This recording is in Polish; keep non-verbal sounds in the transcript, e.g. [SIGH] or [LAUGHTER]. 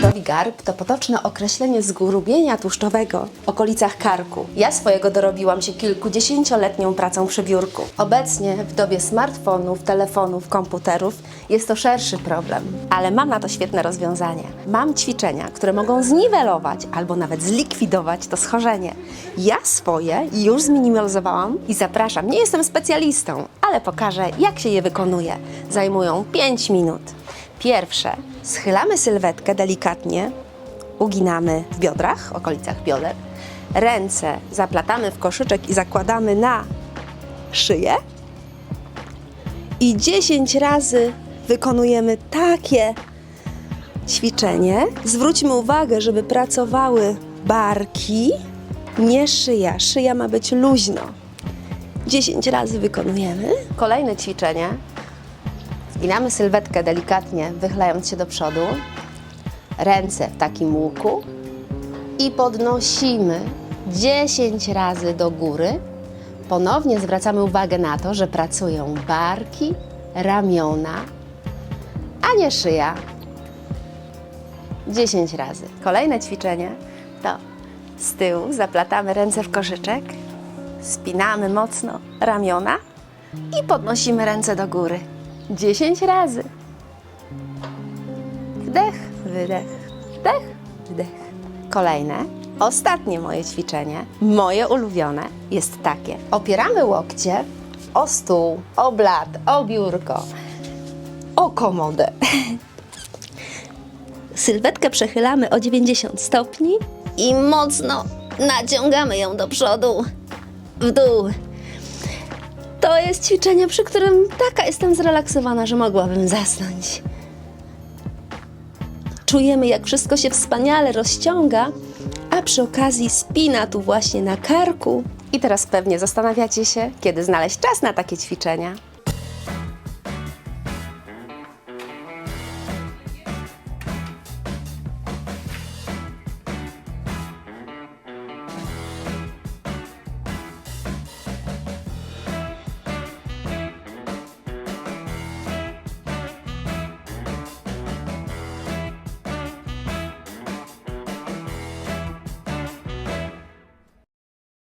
Tłuszczowi garb to potoczne określenie zgrubienia tłuszczowego w okolicach karku. Ja swojego dorobiłam się kilkudziesięcioletnią pracą przy biurku. Obecnie w dobie smartfonów, telefonów, komputerów jest to szerszy problem, ale mam na to świetne rozwiązanie. Mam ćwiczenia, które mogą zniwelować albo nawet zlikwidować to schorzenie. Ja swoje już zminimalizowałam i zapraszam. Nie jestem specjalistą, ale pokażę, jak się je wykonuje. Zajmują 5 minut. Pierwsze, schylamy sylwetkę delikatnie, uginamy w biodrach, w okolicach bioder. Ręce zaplatamy w koszyczek i zakładamy na szyję. I 10 razy wykonujemy takie ćwiczenie. Zwróćmy uwagę, żeby pracowały barki, nie szyja. Szyja ma być luźno. 10 razy wykonujemy. Kolejne ćwiczenie. Zginamy sylwetkę delikatnie, wychylając się do przodu. Ręce w takim łuku i podnosimy 10 razy do góry. Ponownie zwracamy uwagę na to, że pracują barki, ramiona, a nie szyja. 10 razy. Kolejne ćwiczenie to z tyłu zaplatamy ręce w koszyczek, spinamy mocno ramiona i podnosimy ręce do góry. 10 razy. Wdech, wydech, wdech, wdech. Kolejne, ostatnie moje ćwiczenie, moje ulubione, jest takie. Opieramy łokcie o stół, o blat, o biurko, o komodę. [LAUGHS] Sylwetkę przechylamy o 90 stopni i mocno naciągamy ją do przodu, w dół. To jest ćwiczenie, przy którym taka jestem zrelaksowana, że mogłabym zasnąć. Czujemy, jak wszystko się wspaniale rozciąga, a przy okazji spina tu właśnie na karku. I teraz pewnie zastanawiacie się, kiedy znaleźć czas na takie ćwiczenia.